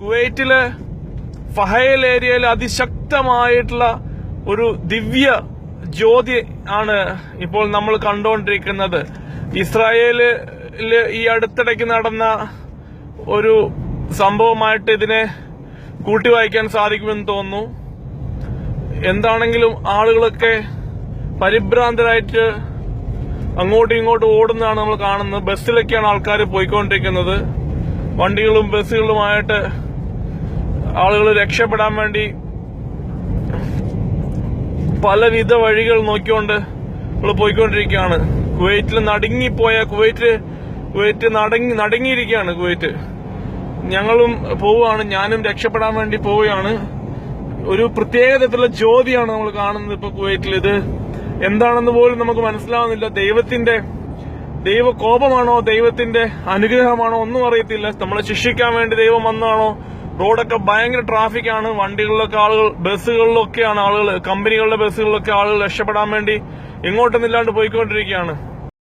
കുവൈറ്റിൽ ഫഹയൽ ഏരിയയിൽ അതിശക്തമായിട്ടുള്ള ഒരു ദിവ്യ ജ്യോതി ആണ് ഇപ്പോൾ നമ്മൾ കണ്ടുകൊണ്ടിരിക്കുന്നത് ഇസ്രായേലിൽ ഈ അടുത്തിടയ്ക്ക് നടന്ന ഒരു സംഭവമായിട്ട് ഇതിനെ കൂട്ടിവായിക്കാൻ സാധിക്കുമെന്ന് തോന്നുന്നു. എന്താണെങ്കിലും ആളുകളൊക്കെ പരിഭ്രാന്തരായിട്ട് അങ്ങോട്ടും ഇങ്ങോട്ടും ഓടുന്നതാണ് നമ്മൾ കാണുന്നത്. ബസ്സിലൊക്കെയാണ് ആൾക്കാർ പോയിക്കൊണ്ടിരിക്കുന്നത്. വണ്ടികളും ബസ്സുകളുമായിട്ട് ആളുകൾ രക്ഷപ്പെടാൻ വേണ്ടി പലവിധ വഴികൾ നോക്കിക്കൊണ്ട് നമ്മൾ പോയിക്കൊണ്ടിരിക്കുകയാണ്. കുവൈറ്റിൽ നടുങ്ങിപ്പോയ കുവൈറ്റ് കുവൈറ്റ് നടങ്ങി നടുങ്ങിയിരിക്കുകയാണ് കുവൈറ്റ്. ഞങ്ങളും പോവുകയാണ് ഞാനും രക്ഷപ്പെടാൻ വേണ്ടി പോവുകയാണ്. ഒരു പ്രത്യേക തരത്തിലുള്ള ജ്യോതിയാണ് നമ്മൾ കാണുന്നത് ഇപ്പൊ കുവൈറ്റിൽ. ഇത് എന്താണെന്ന് പോലും നമുക്ക് മനസ്സിലാവുന്നില്ല. ദൈവത്തിന്റെ ദൈവ കോപമാണോ ദൈവത്തിന്റെ അനുഗ്രഹമാണോ ഒന്നും അറിയത്തില്ല. നമ്മളെ ശിക്ഷിക്കാൻ വേണ്ടി ദൈവം വന്നാണോ റോഡൊക്കെ ഭയങ്കര ട്രാഫിക്കാണ്. വണ്ടികളിലൊക്കെ ആളുകൾ ബസ്സുകളിലൊക്കെയാണ് ആളുകൾ കമ്പനികളുടെ ബസ്സുകളിലൊക്കെ ആളുകൾ രക്ഷപ്പെടാൻ വേണ്ടി എങ്ങോട്ടൊന്നില്ലാണ്ട് പോയിക്കൊണ്ടിരിക്കുകയാണ്.